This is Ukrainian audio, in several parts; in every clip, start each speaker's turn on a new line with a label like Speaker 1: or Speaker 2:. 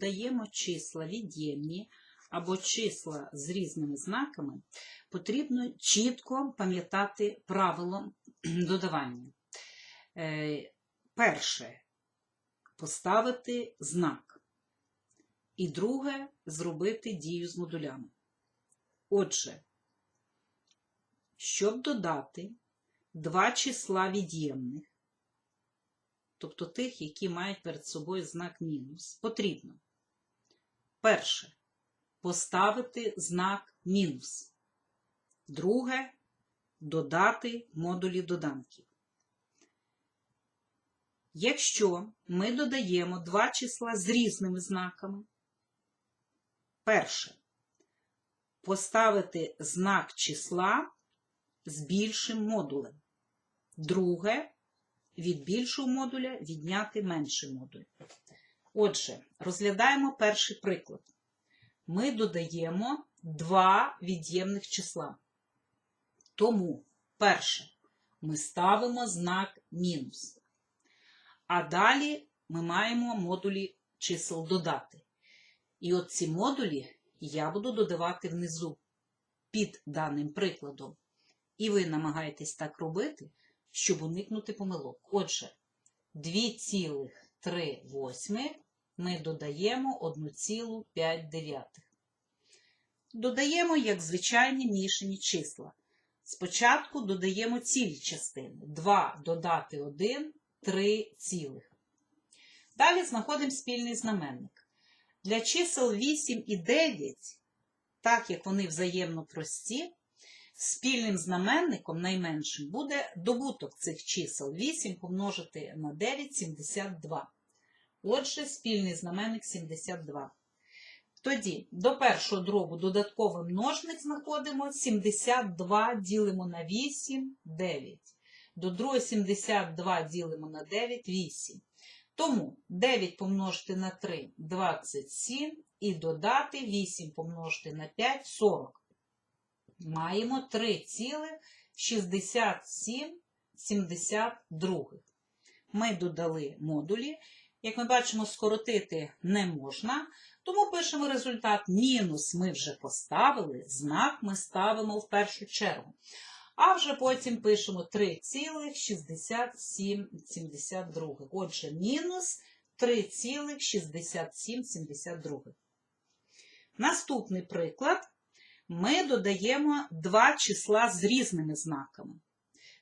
Speaker 1: додаємо числа від'ємні або числа з різними знаками, потрібно чітко пам'ятати правило додавання. Е, Перше поставити знак. І друге зробити дію з модулями. Отже, щоб додати два числа від'ємних, тобто тих, які мають перед собою знак мінус, потрібно перше поставити знак мінус. Друге додати модулі доданків. Якщо ми додаємо два числа з різними знаками, перше поставити знак числа з більшим модулем. Друге від більшого модуля відняти менший модуль. Отже, розглядаємо перший приклад. Ми додаємо два від'ємних числа. Тому, перше, ми ставимо знак мінус. А далі ми маємо модулі чисел додати. І от ці модулі я буду додавати внизу під даним прикладом. І ви намагаєтесь так робити, щоб уникнути помилок. Отже, 2,3 ми додаємо 1,5. Додаємо як звичайні мішані числа. Спочатку додаємо цілі частини. 2 додати 1 3 цілих. Далі знаходимо спільний знаменник. Для чисел 8 і 9, так як вони взаємно прості, спільним знаменником найменшим буде добуток цих чисел 8 помножити на 9 72. Отже, спільний знаменник 72. Тоді до першого дробу додатковий множник знаходимо 72 ділимо на 8 9. До другого 72 ділимо на 9 8. Тому 9 помножити на 3 27 і додати 8 помножити на 5 40. Маємо 3,6772. Ми додали модулі. Як ми бачимо, скоротити не можна, тому пишемо результат мінус ми вже поставили, знак ми ставимо в першу чергу. А вже потім пишемо 3,6772. Отже, мінус 3,6772. Наступний приклад. Ми додаємо два числа з різними знаками.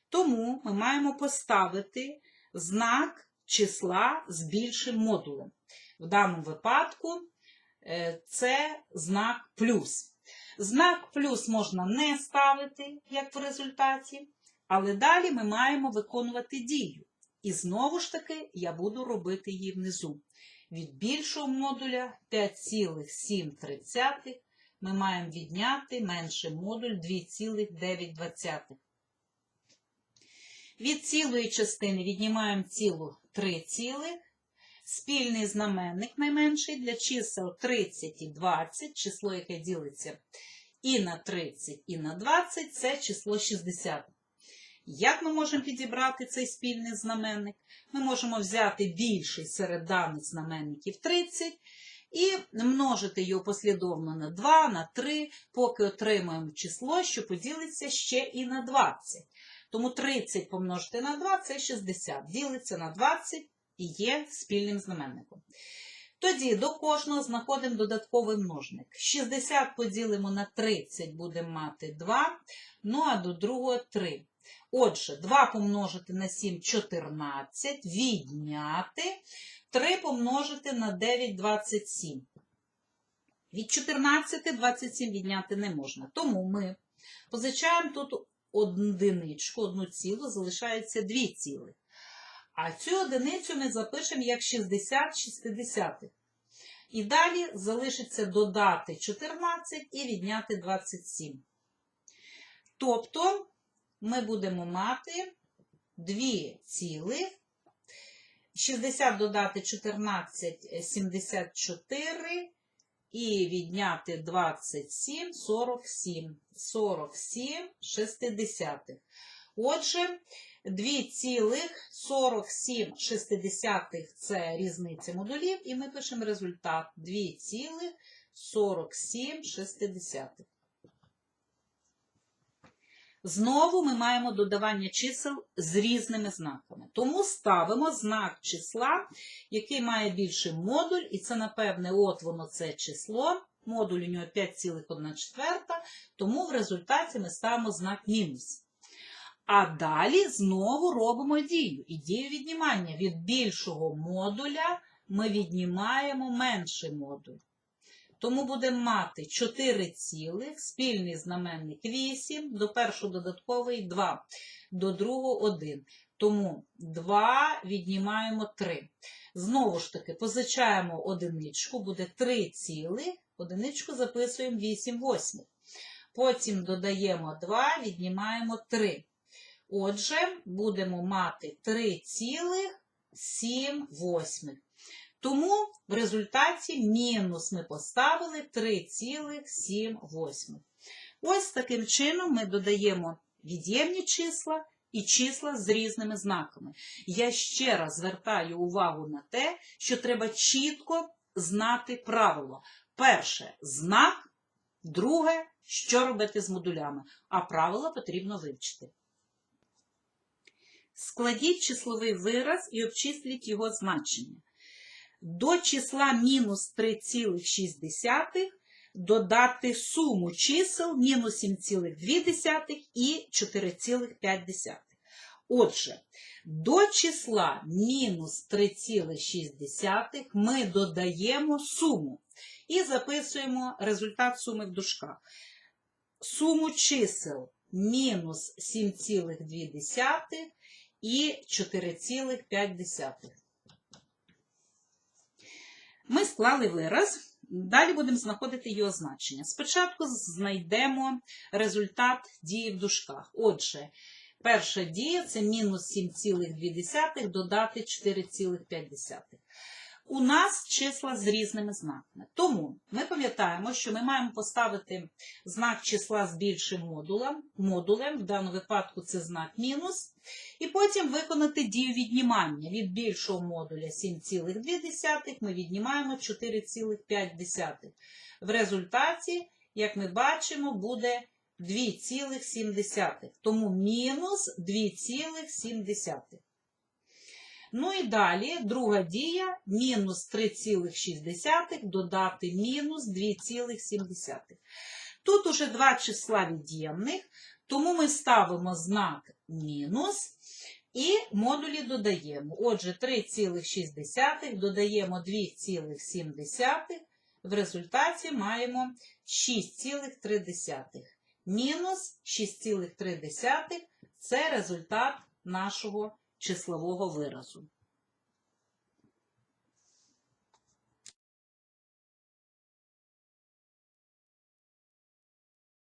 Speaker 1: Тому ми маємо поставити знак числа з більшим модулем. В даному випадку е, це знак плюс. Знак плюс можна не ставити, як в результаті, але далі ми маємо виконувати дію. І знову ж таки я буду робити її внизу. Від більшого модуля 5,7 ми маємо відняти менший модуль 2,9. Від цілої частини віднімаємо цілу 3 цілих. Спільний знаменник найменший для чисел 30 і 20, число, яке ділиться і на 30, і на 20, це число 60. Як ми можемо підібрати цей спільний знаменник? Ми можемо взяти більший серед даних знаменників 30 і множити його послідовно на 2, на 3, поки отримаємо число, що поділиться ще і на 20. Тому 30 помножити на 2 це 60. Ділиться на 20 і є спільним знаменником. Тоді до кожного знаходимо додатковий множник. 60 поділимо на 30, будемо мати 2, ну а до другого 3. Отже, 2 помножити на 7 14, відняти, 3 помножити на 9 27. Від 14 27 відняти не можна. Тому ми позичаємо тут одиничку, одну цілу, залишається 2 цілих. А цю одиницю ми запишемо як 60 60. І далі залишиться додати 14 і відняти 27. Тобто ми будемо мати 2 ціли. 60 додати 14 74 і відняти 27 47. 47 шестидесятих. Отже, 2,47 це різниця модулів, і ми пишемо результат 2,47. Знову ми маємо додавання чисел з різними знаками. Тому ставимо знак числа, який має більший модуль, і це, напевне, от воно це число. Модуль у нього 5,1 четверта, тому в результаті ми ставимо знак мінус. А далі знову робимо дію. І дію віднімання. Від більшого модуля ми віднімаємо менший модуль. Тому будемо мати 4 цілих, спільний знаменник 8, до першого додатковий 2, до другого 1. Тому 2 віднімаємо 3. Знову ж таки, позичаємо одиничку, буде 3 цілих, одиничку записуємо 8 восьмих. Потім додаємо 2, віднімаємо 3. Отже, будемо мати 3,7. Тому в результаті мінус ми поставили 3,7. Ось таким чином ми додаємо від'ємні числа і числа з різними знаками. Я ще раз звертаю увагу на те, що треба чітко знати правило. Перше знак, друге, що робити з модулями, а правила потрібно вивчити. Складіть числовий вираз і обчисліть його значення. До числа мінус 3,6 додати суму чисел мінус 7,2 і 4,5. Отже, до числа мінус 3,6 ми додаємо суму і записуємо результат суми в дужках. Суму чисел мінус 7,2 і 4,5. Ми склали вираз, далі будемо знаходити його значення. Спочатку знайдемо результат дії в дужках. Отже, перша дія це мінус 7,2 додати 4,5. У нас числа з різними знаками. Тому ми пам'ятаємо, що ми маємо поставити знак числа з більшим модулем, модулем, в даному випадку це знак мінус, і потім виконати дію віднімання. Від більшого модуля 7,2 ми віднімаємо 4,5. В результаті, як ми бачимо, буде 2,7. Тому мінус 2,7. Ну і далі друга дія мінус 3,6 додати мінус 2,7. Тут уже два числа від'ємних, тому ми ставимо знак мінус і модулі додаємо. Отже, 3,6 додаємо 2,7. В результаті маємо 6,3. Мінус 6,3 це результат нашого числового виразу.